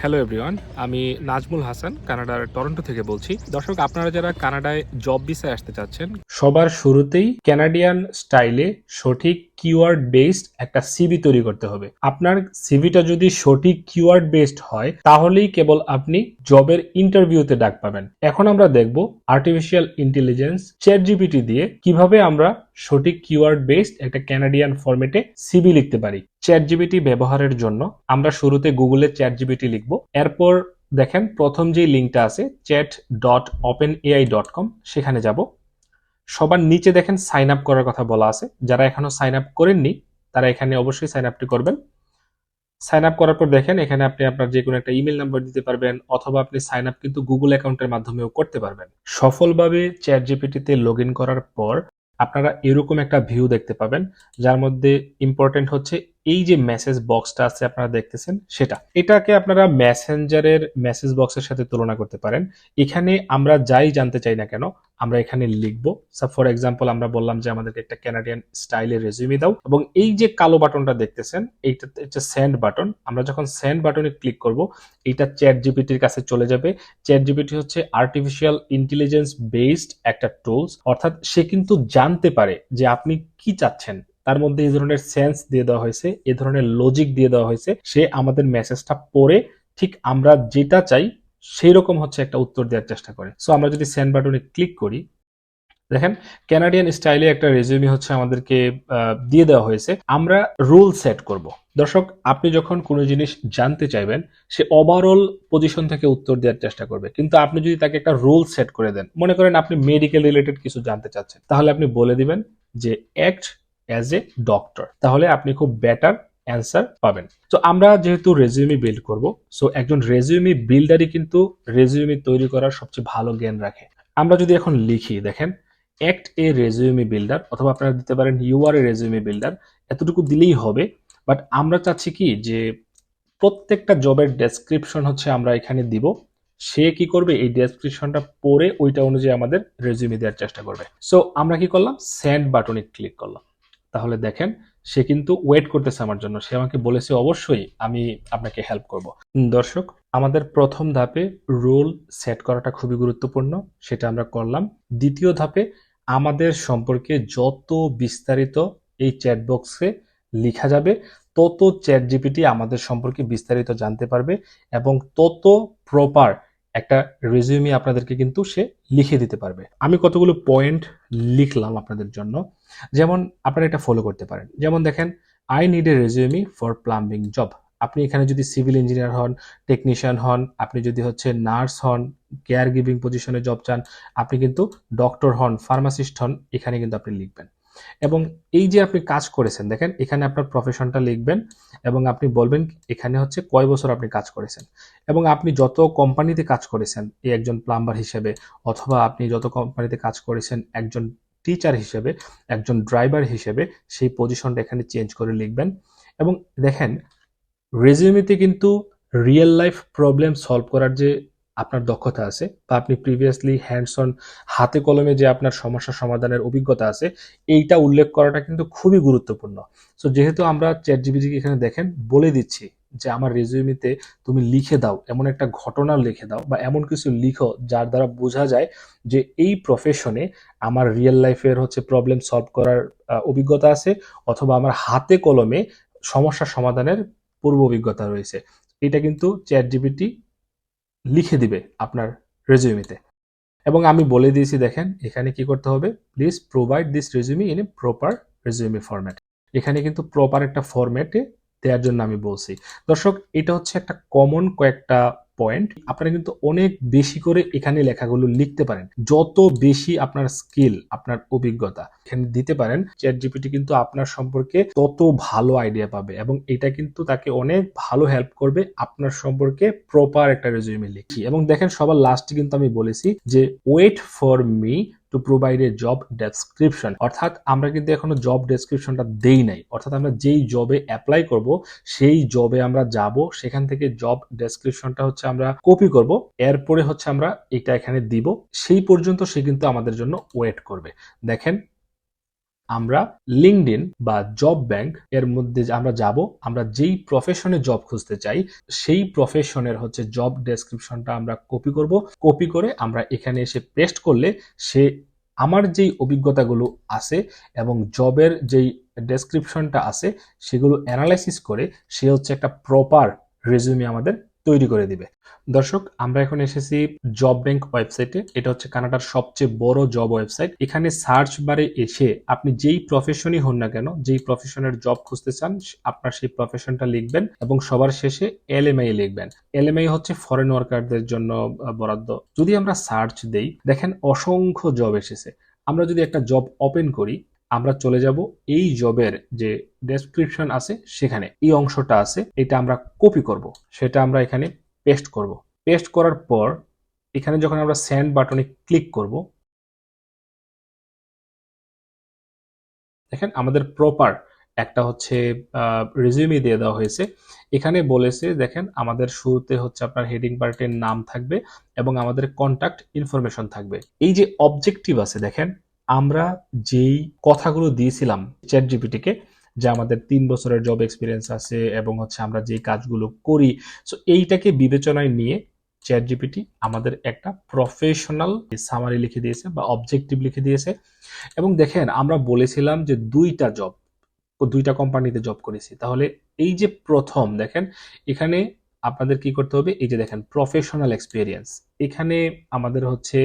Hello everyone আমি নাজমুল হাসান, কানাডার Toronto থেকে বলছি। দর্শক, আপনারা যারা কানাডায় জব ভিসায় আসতে চাচ্ছেন, সবার শুরুতেই কানাডিয়ান স্টাইলে সঠিক কিওয়ার্ড বেসড একটা সিভি তৈরি করতে হবে। আপনার সিভিটা যদি সঠিক কিওয়ার্ড বেসড হয়, তাহলেই কেবল আপনি জবের ইন্টারভিউতে ডাক পাবেন। এখন আমরা দেখব আর্টিফিশিয়াল ইন্টেলিজেন্স চ্যাট জিপিটি দিয়ে কীভাবে আমরা সঠিক কিওয়ার্ড বেসড একটা ক্যানাডিয়ান ফরম্যাটে সিভি লিখতে পারি। চ্যাট জিপিটি ব্যবহারের জন্য আমরা শুরুতে গুগলে চ্যাট জিপিটি লিখব। এরপর দেখেন প্রথম যে লিঙ্কটা আছে chat dot open AI dot com সেখানে যাব। সবার নিচে দেখেন সাইন আপ করার কথা বলা আছে। যারা এখনও সাইন আপ করেননি, তারা এখানে অবশ্যই সাইন আপটি করবেন। সাইন আপ করার পর দেখেন এখানে আপনি আপনার যে কোনো একটা ইমেল নাম্বার দিতে পারবেন, অথবা আপনি সাইন আপ কিন্তু গুগল অ্যাকাউন্টের মাধ্যমেও করতে পারবেন। সফলভাবে চ্যাট জিপিটিতে লগ করার পর আপনারা এরকম একটা ভিউ দেখতে পাবেন, যার মধ্যে ইম্পর্টেন্ট হচ্ছে এই যে মেসেজ বক্সটা আছে আপনারা দেখতেছেন, সেটা। এটাকে আপনারা মেসেঞ্জারের মেসেজ বক্সের সাথে তুলনা করতে পারেন। এখানে আমরা যাই জানতে চাই না কেন, আমরা এখানে লিখব। ফর এক্সাম্পল আমরা বললাম যে আমাদেরকে একটা ক্যানাডিয়ান স্টাইলের রেজিউমি দাও। এবং এই যে কালো বাটনটা দেখতেছেন, এইটা হচ্ছে সেন্ড বাটন আমরা যখন সেন্ড বাটনে ক্লিক করব, এইটা চ্যাট জিপিটির কাছে চলে যাবে। চ্যাট জিপিটি হচ্ছে আর্টিফিশিয়াল ইন্টেলিজেন্স বেসড একটা টুলস অর্থাৎ সে কিন্তু জানতে পারে যে আপনি কি চাচ্ছেন। তার মধ্যে এই ধরনের সেন্স দিয়ে দেওয়া হয়েছে এ ধরনের লজিক দিয়ে দেওয়া হয়েছে, সে আমাদের মেসেজটা পড়ে, ঠিক আমরা যেটা চাই সেই রকম হচ্ছে একটা উত্তর দেওয়ার চেষ্টা করে। সো আমরা যদি সেন্ড বাটনে ক্লিক করি, দেখেন ক্যানাডিয়ান স্টাইলে একটা রেজিউমি হচ্ছে আমাদেরকে দিয়ে দেওয়া হয়েছে। আমরা রুল সেট করব। দর্শক, আপনি যখন কোনো জিনিস জানতে চাইবেন, সে ওভারঅল পজিশন থেকে উত্তর দেওয়ার চেষ্টা করবে। কিন্তু আপনি যদি তাকে একটা রুল সেট করে দেন, মনে করেন আপনি মেডিকেল রিলেটেড কিছু জানতে চাচ্ছেন, তাহলে আপনি বলে দিবেন যে অ্যাক্ট অ্যাজ এ ডক্টর তাহলে আপনি খুব বেটার অ্যান্সার পাবেন। তো আমরা যেহেতু রেজিউমি বিল্ড করব সো একজন রেজিউমি বিল্ডারই কিন্তু রেজিউমি তৈরি করার সবচেয়ে ভালো জ্ঞান রাখে। আমরা যদি এখন লিখি, দেখেন অ্যাক্ট এ রেজিউমি বিল্ডার অথবা আপনারা দিতে পারেন you are a resume builder এতটুকু দিলেই হবে। বাট আমরা চাচ্ছি কি যে প্রত্যেকটা জবের ডেসক্রিপশন হচ্ছে আমরা এখানে দিব। সে কি করবে? এই ডেসক্রিপশনটা পড়ে ওইটা অনুযায়ী আমাদের রেজিউমি দেওয়ার চেষ্টা করবে। সো আমরা কি করলাম? সেন্ড বাটনে ক্লিক করলাম। তাহলে দেখেন, সে কিন্তু ওয়েট করতেছে আমার জন্য। সে আমাকে বলেছে, অবশ্যই আমি আপনাকে হেল্প করব। দর্শক, আমাদের প্রথম ধাপে রোল সেট করাটা খুবই গুরুত্বপূর্ণ, সেটা আমরা করলাম। দ্বিতীয় ধাপে আমাদের সম্পর্কে যত বিস্তারিত এই চ্যাট বক্সে লেখা যাবে, তত চ্যাট জিপিটি আমাদের সম্পর্কে বিস্তারিত জানতে পারবে এবং তত প্রপার একটা রেজিউমি আপনাদেরকে কিন্তু সে লিখে দিতে পারবে। আমি কতগুলো পয়েন্ট লিখলাম আপনাদের জন্য। যেমন আপনারা এটা ফলো করতে পারেন। যেমন দেখেন I need a resume for plumbing job আপনি এখানে যদি সিভিল ইঞ্জিনিয়ার হন টেকনিশিয়ান হন, আপনি যদি হচ্ছে নার্স হন কেয়ার গিভিং পজিশনে জব চান, আপনি কিন্তু ডক্টর হন ফার্মাসিস্ট হন, এখানে কিন্তু আপনি লিখবেন। এবং এই যে আপনি কাজ করেছেন, দেখেন, এখানে আপনার প্রফেশনটা লিখবেন এবং আপনি বলবেন এখানে হচ্ছে কয় বছর আপনি কাজ করেছেন। এবং আপনি যত কোম্পানিতে কাজ করেছেন, এই একজন প্লাম্বার হিসেবে, অথবা আপনি যত কোম্পানিতে কাজ করেছেন, একজন টিচার হিসেবে, একজন ড্রাইভার হিসেবে, সেই পজিশনটা এখানে চেঞ্জ করে লিখবেন। এবং দেখেন, রেজিউমিতে কিন্তু রিয়েল লাইফ প্রবলেম সলভ করার যে আপনার দক্ষতা আছে, বা আপনি প্রিভিয়াসলি হ্যান্ডস অন হাতে কলমে যে আপনার সমস্যা সমাধানের অভিজ্ঞতা আছে, এইটা উল্লেখ করাটা কিন্তু খুবই গুরুত্বপূর্ণ। সো যেহেতু আমরা চ্যাট জিবিজিকে এখানে দেখেন, বলে দিচ্ছি যে আমার রেজিউমিতে তুমি লিখে দাও, এমন একটা ঘটনা লিখে দাও বা এমন কিছু লিখো যার দ্বারা বোঝা যায় যে এই প্রফেশনে আমার রিয়েল লাইফের হচ্ছে প্রবলেম সলভ করার অভিজ্ঞতা আছে অথবা আমার হাতে কলমে সমস্যা সমাধানের পূর্ব অভিজ্ঞতা রয়েছে। এটা কিন্তু চ্যাট জিপিটি লিখে দিবে আপনার রেজিউমিতে এবং আমি বলে দিয়েছি, দেখেন, এখানে কি করতে হবে? Please provide this resume in a proper resume format এখানে কিন্তু প্রপার একটা ফরম্যাটে দেওয়ার জন্য আমি বলছি। দর্শক, এটা হচ্ছে একটা কমন কয়েকটা পয়েন্ট আপনারা কিন্তু অনেক বেশি করে এখানে লেখাগুলো লিখতে পারেন। যত বেশি আপনার স্কিল আপনার অভিজ্ঞতা এখানে দিতে পারেন চ্যাট জিপিটি কিন্তু আপনার সম্পর্কে তত ভালো আইডিয়া পাবে এবং এটা কিন্তু তাকে অনেক ভালো হেল্প করবে আপনার সম্পর্কে প্রপার একটা রেজিউমে লিখি। এবং দেখেন সবার লাস্টে কিন্তু আমি বলেছি যে wait for me to provide a job description অর্থাৎ আমরা কিন্তু এখনও জব ডেসক্রিপশনটা দেই নাই। অর্থাৎ আমরা যেই জবে অ্যাপ্লাই করব, সেই জবে আমরা যাব। সেখান থেকে জব ডেসক্রিপশনটা হচ্ছে আমরা কপি করব। এরপরে হচ্ছে আমরা এটা এখানে দিব। সেই পর্যন্ত সে কিন্তু আমাদের জন্য ওয়েট করবে। দেখেন আমরা লিঙ্কডইন বা জব ব্যাংক এর মধ্যে আমরা যাব, আমরা যেই প্রফেশনে জব খুঁজতে চাই, সেই প্রফেশনের হচ্ছে জব ডেসক্রিপশনটা আমরা কপি করব। কপি করে আমরা এখানে এসে পেস্ট করলে সে আমার যেই অভিজ্ঞতাগুলো আছে এবং জবের যেই ডেসক্রিপশনটা আছে, সেগুলো অ্যানালাইসিস করে সে হচ্ছে একটা প্রপার রেজিউমে আমাদের তৈরি করে দিবে। দর্শক, আমরা এখন এসেছি জব ব্যাংক ওয়েবসাইটে। এটা হচ্ছে কানাডার সবচেয়ে বড় জব ওয়েবসাইট। এখানে সার্চ বারে এসে আপনি যেই প্রফেশনই হন না কেন, যেই প্রফেশনের জব খুঁজতে চান, আপনার সেই প্রফেশনটা লিখবেন এবং সবার শেষে এলএমআই লিখবেন। এলএমআই হচ্ছে ফরেন ওয়ার্কারদের জন্য বরাদ্দ। যদি আমরা সার্চ দেই, দেখেন অসংখ্য জব এসেছে। আমরা যদি একটা জব ওপেন করি আমরা চলে যাব এই জবের যে ডেসক্রিপশন আছে সেখানে। এই অংশটা আছে, এটা আমরা কপি করব। সেটা আমরা এখানে পেস্ট করব। পেস্ট করার পর এখানে যখন আমরা সেন্ড বাটনে ক্লিক করব, দেখেন আমাদের প্রপার একটা হচ্ছে রেজিউমি দিয়ে দেওয়া হয়েছে। এখানে বলেছে, দেখেন আমাদের শুরুতে হচ্ছে আপনার হেডিং পার্টের নাম থাকবে এবং আমাদের কন্টাক্ট ইনফরমেশন থাকবে। এই যে অবজেক্টিভ আছে, দেখেন আমরা যেই কথাগুলো দিয়েছিলাম চ্যাট জিপিটিকে যে আমাদের তিন বছরের জব এক্সপিরিয়েন্স আছে এবং হচ্ছে আমরা যেই কাজগুলো করি সো এইটাকে বিবেচনায় নিয়ে চ্যাট জিপিটি আমাদের একটা প্রফেশনাল সামারি লিখে দিয়েছে বা অবজেক্টিভ লিখে দিয়েছে। এবং দেখেন, আমরা বলেছিলাম যে দুইটা জব দুইটা কোম্পানিতে জব করেছি। তাহলে এই যে প্রথম, দেখেন, এখানে আপনাদের কি করতে হবে? এই যে দেখেন প্রফেশনাল এক্সপিরিয়েন্স এখানে আমাদের হচ্ছে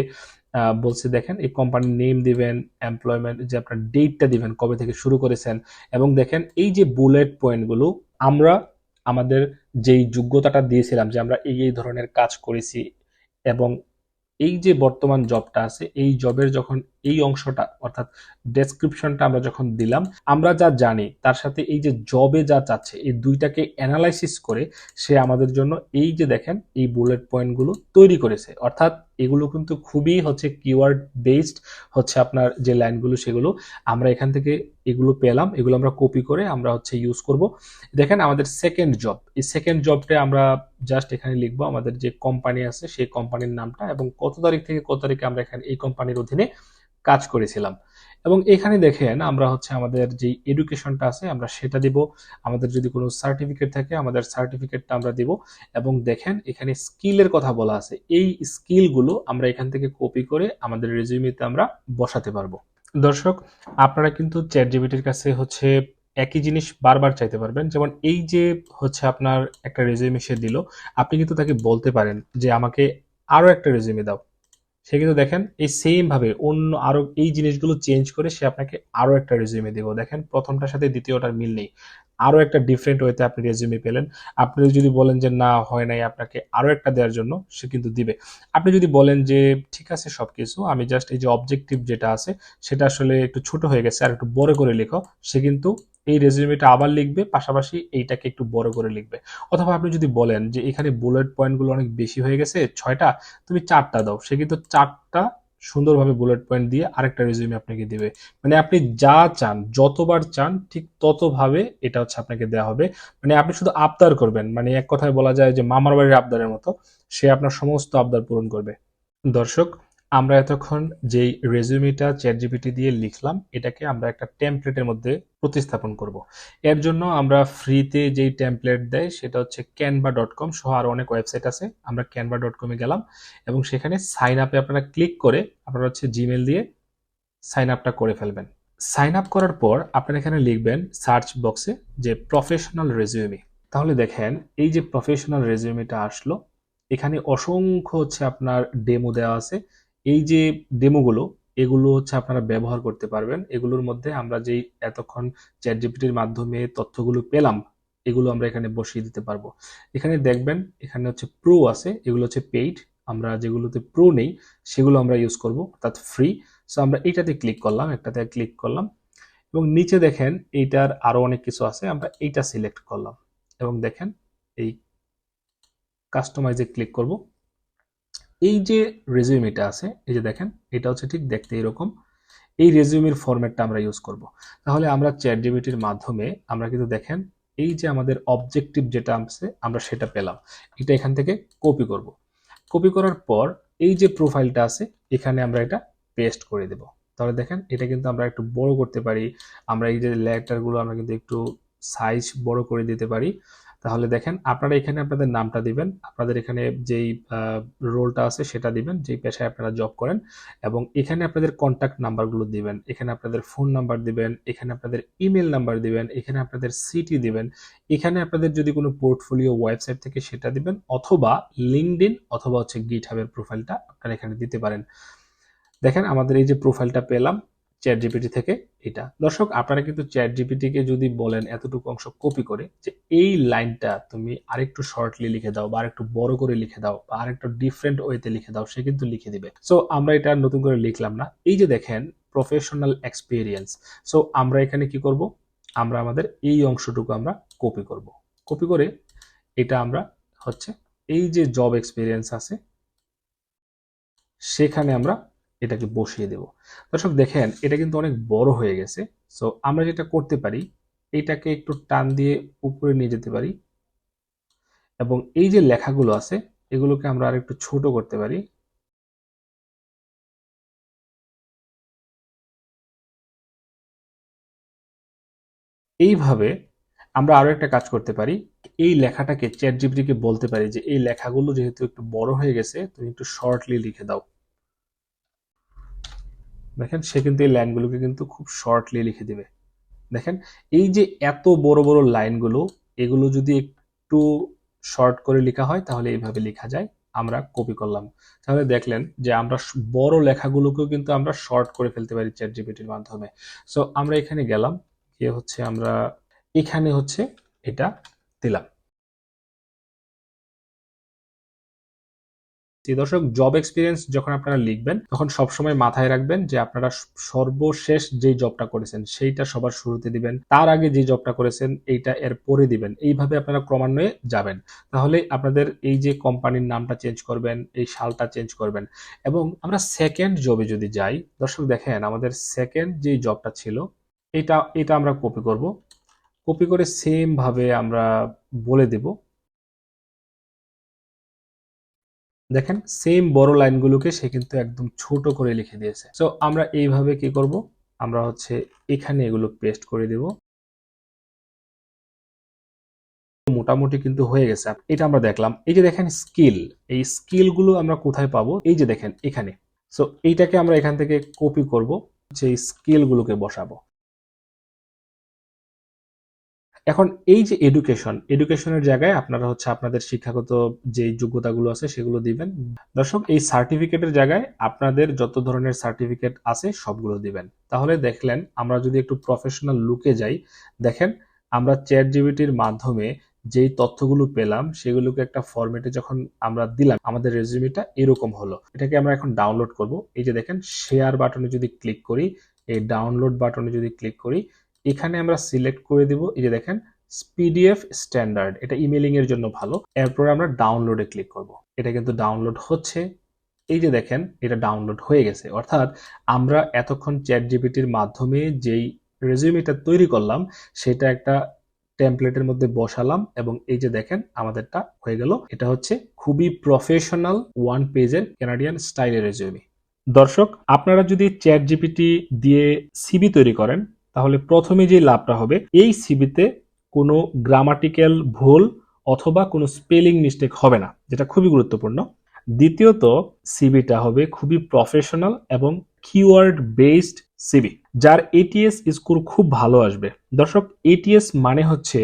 বলছে দেখেন, এই কোম্পানির নেম দিবেন এমপ্লয়মেন্ট যে আপনার ডেটটা দিবেন, কবে থেকে শুরু করেছেন, এবং দেখেন এই যে বুলেট পয়েন্টগুলো আমরা আমাদের যেই যোগ্যতাটা দিয়েছিলাম, যে আমরা এই এই ধরনের কাজ করেছি, এবং এই যে বর্তমান জবটা আছে, এই জবের যখন এই অংশটা, অর্থাৎ ডেসক্রিপশনটা আমরা যখন দিলাম, আমরা যা জানি, তার সাথে এই যে জবে যা চাচ্ছে, এই দুইটাকে অ্যানালাইসিস করে সে আমাদের জন্য এই যে দেখেন, এই বুলেট পয়েন্টগুলো তৈরি করেছে। অর্থাৎ এগুলো কিন্তু খুবই হচ্ছে কিওয়ার্ড বেসড হচ্ছে আপনার যে লাইনগুলো সেগুলো আমরা এখান থেকে এগুলো পেলাম, এগুলো আমরা কপি করে আমরা হচ্ছে ইউজ করব। দেখেন আমাদের সেকেন্ড জব এই সেকেন্ড জবটা আমরা জাস্ট এখানে লিখব, আমাদের যে কোম্পানি আছে, সেই কোম্পানির নামটা এবং কত তারিখ থেকে কত তারিখে আমরা এখানে এই কোম্পানির অধীনে কাজ করেছিলাম। এবং এখানে দেখেন আমরা হচ্ছে আমাদের যে এডুকেশনটা আছে, আমরা সেটা দিব। আমাদের যদি কোনো সার্টিফিকেট থাকে, আমাদের সার্টিফিকেটটা আমরা দিব। এবং দেখেন এখানে স্কিলের কথা বলা আছে। এই স্কিলগুলো আমরা এখান থেকে কপি করে আমাদের রেজিউমিতে আমরা বসাতে পারব। দর্শক, আপনারা কিন্তু চ্যাট জিবিটির কাছে হচ্ছে একই জিনিস বারবার চাইতে পারবেন। যেমন এই যে হচ্ছে আপনার একটা রেজিউমে সে দিল, আপনি কিন্তু তাকে বলতে পারেন যে আমাকে আরও একটা রেজিউমে দাও। সে কিন্তু দেখেন এই সেম ভাবে অন্য আরও এই জিনিসগুলো চেঞ্জ করে সে আপনাকে আরও একটা রেজিউমে দেবো। দেখেন প্রথমটার সাথে দ্বিতীয়টার মিল নেই। আরও একটা ডিফারেন্ট ওয়েতে আপনি রেজিউমে পেলেন। আপনি যদি বলেন যে না, হয় নাই আপনাকে আরও একটা দেওয়ার জন্য, সে কিন্তু দিবে। আপনি যদি বলেন যে ঠিক আছে সবকিছু, আমি জাস্ট এই যে অবজেক্টিভ যেটা আছে, সেটা আসলে একটু ছোট হয়ে গেছে, আর একটু বড় করে লেখো, সে কিন্তু এই রেজিউমেটা আবার লিখবে, পাশাপাশি এইটাকে একটু বড় করে লিখবে। অথবা আপনি যদি বলেন যে এখানে বুলেট পয়েন্টগুলো অনেক বেশি হয়ে গেছে, ছয়টা, তুমি চারটা দাও। সে কিন্তু চারটা সুন্দরভাবে বুলেট পয়েন্ট দিয়ে আরেকটা রেজিউমে আপনাকে দেবে। মানে আপনি যা চান, যতবার চান, ঠিক ততভাবে এটা হচ্ছে আপনাকে দেওয়া হবে। মানে আপনি শুধু আবদার করবেন মানে এক কথায় বলা যায় যে মামার বাড়ির আবদারের মতো, সে আপনার সমস্ত আবদার পূরণ করবে। দর্শক আমরা এতক্ষণ যেই রেজিউমিটা চ্যাট জিপিটি দিয়ে লিখলাম, এটাকে আমরা একটা টেমপ্লেটের মধ্যে প্রতিস্থাপন করব। এর জন্য আমরা ফ্রিতে যেই টেমপ্লেট দেয়, সেটা হচ্ছে ক্যানভা ডট কম সহ আরও অনেক ওয়েবসাইট আছে, আমরা ক্যানভা ডট কমে গেলাম এবং সেখানে সাইন আপে আপনারা ক্লিক করে আপনারা হচ্ছে জিমেল দিয়ে সাইন আপটা করে ফেলবেন। সাইন আপ করার পর আপনারা এখানে লিখবেন সার্চ বক্সে যে প্রফেশনাল রেজিউমি তাহলে দেখেন, এই যে প্রফেশনাল রেজিউমিটা আসলো, এখানে অসংখ্য হচ্ছে আপনার ডেমো দেওয়া আছে। এই যে ডেমোগুলো, এগুলো হচ্ছে আপনারা ব্যবহার করতে পারবেন। এগুলোর মধ্যে আমরা যেই এতক্ষণ চ্যাট জিপিটির মাধ্যমে তথ্যগুলো পেলাম, এগুলো আমরা এখানে বসিয়ে দিতে পারব। এখানে দেখবেন, এখানে হচ্ছে প্রো আছে, এগুলো হচ্ছে পেইড আমরা যেগুলোতে প্রো নেই, সেগুলো আমরা ইউজ করব, অর্থাৎ ফ্রি সো আমরা এইটাতে ক্লিক করলাম, একটাতে ক্লিক করলাম। এবং নিচে দেখেন, এইটার আরও অনেক কিছু আছে, আমরা এইটা সিলেক্ট করলাম। এবং দেখেন, এই কাস্টমাইজে ক্লিক করব। এই যে রেজিউমিটা আছে, এই যে দেখেন, এটা হচ্ছে ঠিক দেখতে এরকম। এই রেজিউমির ফরম্যাটটা আমরা ইউজ করব। তাহলে আমরা চ্যাট জিবিটির মাধ্যমে আমরা কিন্তু দেখেন, এই যে আমাদের অবজেক্টিভ যেটা আছে, আমরা সেটা পেলাম। এটা এখান থেকে কপি করব। কপি করার পর এই যে প্রোফাইলটা আছে, এখানে আমরা এটা পেস্ট করে দেব। তাহলে দেখেন, এটা কিন্তু আমরা একটু বড় করতে পারি। আমরা এই যে লেটারগুলো আমরা কিন্তু একটু সাইজ বড় করে দিতে পারি। তাহলে দেখেন আপনারা এখানে আপনাদের নামটা দিবেন, আপনাদের এখানে যেই রোলটা আছে সেটা দিবেন, যেই পেশায় আপনারা জব করেন এবং এখানে আপনাদের কন্ট্যাক্ট নাম্বারগুলো দিবেন, এখানে আপনাদের ফোন নাম্বার দিবেন, এখানে আপনাদের ইমেল নাম্বার দিবেন, এখানে আপনাদের সিটি দিবেন, এখানে আপনাদের যদি কোনো পোর্টফোলিও ওয়েবসাইট থেকে সেটা দিবেন অথবা লিঙ্কডিন অথবা হচ্ছে গিট হাবের প্রোফাইলটা আপনারা এখানে দিতে পারেন। দেখেন আমাদের এই যে প্রোফাইলটা পেলাম চ্যাট জিপিটি থেকে এটা। দর্শক, আপনারা কিন্তু চ্যাট জিপিটিকে যদি বলেন এতটুকু অংশ কপি করে, যে এই লাইনটা তুমি আরেকটু শর্টলি লিখে দাও বা আরেকটু বড় করে লিখে দাও বা আরেকটু ডিফারেন্ট ওয়েতে লিখে দাও, সে কিন্তু লিখে দিবে। সো আমরা এটা নতুন করে লিখলাম না। এই যে দেখেন প্রফেশনাল এক্সপিরিয়েন্স সো আমরা এখানে কি করব? আমরা আমাদের এই অংশটুকু আমরা কপি করব। কপি করে এটা আমরা হচ্ছে এই যে জব এক্সপিরিয়েন্স আছে, সেখানে আমরা এটাকে বসিয়ে দেব। দর্শক, দেখেন, এটা কিন্তু অনেক বড় হয়ে গেছে। সো আমরা যেটা করতে পারি, এটাকে একটু টান দিয়ে উপরে নিয়ে যেতে পারি। এবং এই যে লেখাগুলো আছে, এগুলোকে আমরা আর একটু ছোট করতে পারি। এইভাবে আমরা আরও একটা কাজ করতে পারি। এই লেখাটাকে চ্যাট জিপিটিকে বলতে পারি যে, এই লেখাগুলো যেহেতু একটু বড় হয়ে গেছে, তুমি একটু শর্টলি লিখে দাও। দেখেন, সে কিন্তু এই লাইনগুলোকে কিন্তু খুব শর্টলি লিখে দিবে। দেখেন, এই যে এত বড় বড় লাইনগুলো এগুলো যদি একটু শর্ট করে লেখা হয়, তাহলে এইভাবে লেখা যায়, আমরা কপি করলাম। তাহলে দেখলেন যে আমরা বড় লেখাগুলোকেও কিন্তু আমরা শর্ট করে ফেলতে পারি চ্যাট জিপিটির মাধ্যমে। সো আমরা এখানে গেলাম, গিয়ে হচ্ছে আমরা, এখানে হচ্ছে এটা দিলাম। জি, দর্শক জব এক্সপিরিয়েন্স যখন আপনারা লিখবেন, তখন সবসময় মাথায় রাখবেন যে আপনারা সর্বশেষ যে জবটা করেছেন, সেইটা সবার শুরুতে দিবেন, তার আগে যে জবটা করেছেন, এইটা এর পরে দিবেন। এইভাবে আপনারা ক্রমান্বয়ে যাবেন। তাহলে আপনাদের এই যে কোম্পানির নামটা চেঞ্জ করবেন, এই সালটা চেঞ্জ করবেন এবং আমরা সেকেন্ড জবে যদি যাই, দর্শক দেখেন, আমাদের সেকেন্ড যে জবটা ছিল, এটা এটা আমরা কপি করব। কপি করে সেম ভাবে আমরা বলে দেব। দেখেন সেম বড় লাইনগুলোকে সে কিন্তু একদম ছোট করে লিখে দিয়েছে। সো আমরা এইভাবে কি করব? আমরা হচ্ছে এখানে এগুলো পেস্ট করে দেব। মোটামুটি কিন্তু হয়ে গেছে। এটা আমরা দেখলাম। এই যে দেখেন স্কিল এই স্কিলগুলো আমরা কোথায় পাবো? এই যে দেখেন, এখানে। সো এইটাকে আমরা এখান থেকে কপি করব, যে স্কিলগুলোকে বসাবো। এখন এই যে এডুকেশন এডুকেশনের জায়গায় আপনারা হচ্ছে আপনাদের শিক্ষাগত যে যোগ্যতাগুলো আছে সেগুলো দিবেন। দর্শক, এই সার্টিফিকেটের জায়গায় আপনাদের যত ধরনের সার্টিফিকেট আছে সবগুলো দিবেন। তাহলে দেখলেন, আমরা যদি একটু প্রফেশনাল লুকে যাই, দেখেন, আমরা চ্যাট জিবিটির মাধ্যমে যেই তথ্যগুলো পেলাম, সেগুলোকে একটা ফরম্যাটে যখন আমরা দিলাম, আমাদের রেজিউমিটা এরকম হলো। এটাকে আমরা এখন ডাউনলোড করব। এই যে দেখেন শেয়ার বাটনে যদি ক্লিক করি, এই ডাউনলোড বাটনে যদি ক্লিক করি এখানে আমরা সিলেক্ট করে দিব, এই যে দেখেন পিডিএফ স্ট্যান্ডার্ড এটা ইমেলিং এর জন্য ভালো। এরপরে আমরা ডাউনলোডে ক্লিক করব। এটা কিন্তু ডাউনলোড হচ্ছে। এই যে দেখেন, এটা ডাউনলোড হয়ে গেছে। অর্থাৎ আমরা এতক্ষণ চ্যাট জিপিটির মাধ্যমে যেই রেজিউমিটা তৈরি করলাম, সেটা একটা টেমপ্লেটের মধ্যে বসালাম এবং এই যে দেখেন, আমাদেরটা হয়ে গেল। এটা হচ্ছে খুবই প্রফেশনাল ওয়ান পেজের কানাডিয়ান স্টাইলের রেজিউমি দর্শক, আপনারা যদি চ্যাট জিপিটি দিয়ে সিবি তৈরি করেন তাহলে প্রথমে যে লাভটা হবে, এই সিবিতে কোনো গ্রামাটিক্যাল ভুল অথবা কোনো স্পেলিং মিস্টেক হবে না, যেটা খুবই গুরুত্বপূর্ণ। দ্বিতীয়ত সিবিটা হবে খুবই প্রফেশনাল এবং কিওয়ার্ড বেসড সিবি যার এটিএস স্কোর খুব ভালো আসবে। দর্শক এটিএস মানে হচ্ছে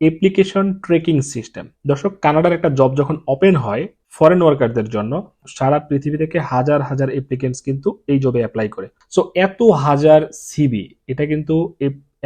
অ্যাপ্লিকেশন ট্রেকিং সিস্টেম দর্শক, কানাডার একটা জব যখন ওপেন হয় ফরেন ওয়ার্কারদের জন্য, সারা পৃথিবী থেকে হাজার হাজার অ্যাপ্লিকেন্টস কিন্তু এই জবে অ্যাপ্লাই করে। সো এত হাজার সিবি এটা কিন্তু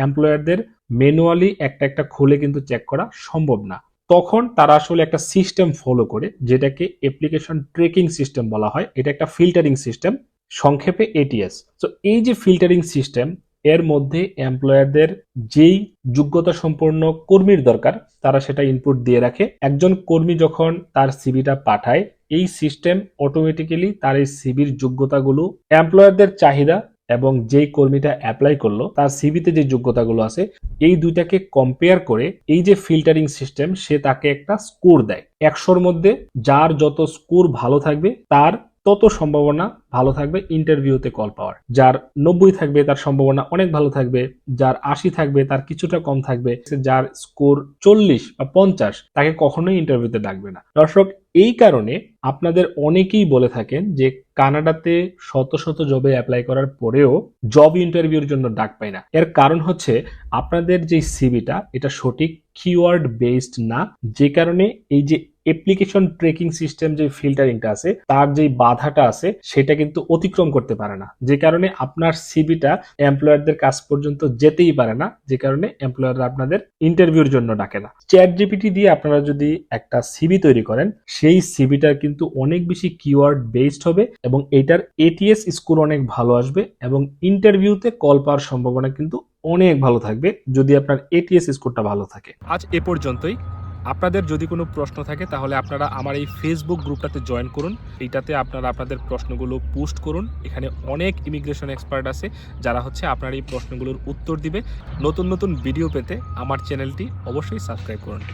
এমপ্লয়ারদের ম্যানুয়ালি একটা একটা খুলে কিন্তু চেক করা সম্ভব না। তখন তারা আসলে একটা সিস্টেম ফলো করে, যেটাকে অ্যাপ্লিকেশন ট্রেকিং সিস্টেম বলা হয়। এটা একটা ফিল্টারিং সিস্টেম সংক্ষেপে এটিএস তো এই যে ফিল্টারিং সিস্টেম এর মধ্যে এমপ্লয়ারদের যেই যোগ্যতা সম্পন্ন কর্মীর দরকার, তারা সেটা ইনপুট দিয়ে রাখে। একজন কর্মী যখন তার সিবিটা পাঠায়, এই সিস্টেম অটোমেটিক্যালি তার এই সিবির যোগ্যতাগুলো এমপ্লয়ারদের চাহিদা এবং যেই কর্মীটা অ্যাপ্লাই করল, তার সিবিতে যে যোগ্যতাগুলো আছে, এই দুইটাকে কম্পেয়ার করে এই যে ফিল্টারিং সিস্টেম সে তাকে একটা স্কোর দেয়। একশোর মধ্যে যার যত স্কোর ভালো থাকবে, তার তত সম্ভাবনা ভালো থাকবে ইন্টারভিউতে কল পাওয়ার। যার নব্বই থাকবে, তার সম্ভাবনা অনেক ভালো থাকবে। যার আশি থাকবে, তার কিছুটা কম থাকবে। যার স্কোর চল্লিশ বা পঞ্চাশ, তাকে কখনোই ইন্টারভিউতে ডাকবে না। দর্শক, এই কারণে আপনাদের অনেকেই বলে থাকেন যে কানাডাতে শত শত জবে অ্যাপ্লাই করার পরেও জব ইন্টারভিউর জন্য ডাক পায় না। এর কারণ হচ্ছে আপনাদের যে সিভিটা এটা সঠিক কিওয়ার্ড বেসড না। যে কারণে এই যে অ্যাপ্লিকেশন ট্রেকিং সিস্টেম যে ফিল্টারিংটা আছে, তার যে বাধাটা আছে, সেটা কিন্তু অতিক্রম করতে পারে না। যে কারণে আপনার সিবিটা এমপ্লয়ারদের কাছ পর্যন্ত যেতেই পারে না, যে কারণে এমপ্লয়াররা আপনাদের ইন্টারভিউর জন্য ডাকে না। চ্যাট জিপিটি দিয়ে আপনারা যদি একটা সিবি তৈরি করেন, সেই সিভিটা কিন্তু অনেক বেশি কিওয়ার্ড বেসড হবে এবং এটার এটিএস স্কোর অনেক ভালো আসবে এবং ইন্টারভিউতে কল পাওয়ার সম্ভাবনা কিন্তু অনেক ভালো থাকবে যদি আপনার এটিএস স্কোরটা ভালো থাকে। আজ এ পর্যন্তই। আপনাদের যদি কোনো প্রশ্ন থাকে, তাহলে আপনারা আমার এই ফেসবুক গ্রুপটাতে জয়েন করুন। এইটাতে আপনারা আপনাদের প্রশ্নগুলো পোস্ট করুন। এখানে অনেক ইমিগ্রেশন এক্সপার্ট আছে, যারা হচ্ছে আপনার এই প্রশ্নগুলোর উত্তর দিবে। নতুন নতুন ভিডিও পেতে আমার চ্যানেলটি অবশ্যই সাবস্ক্রাইব করুন।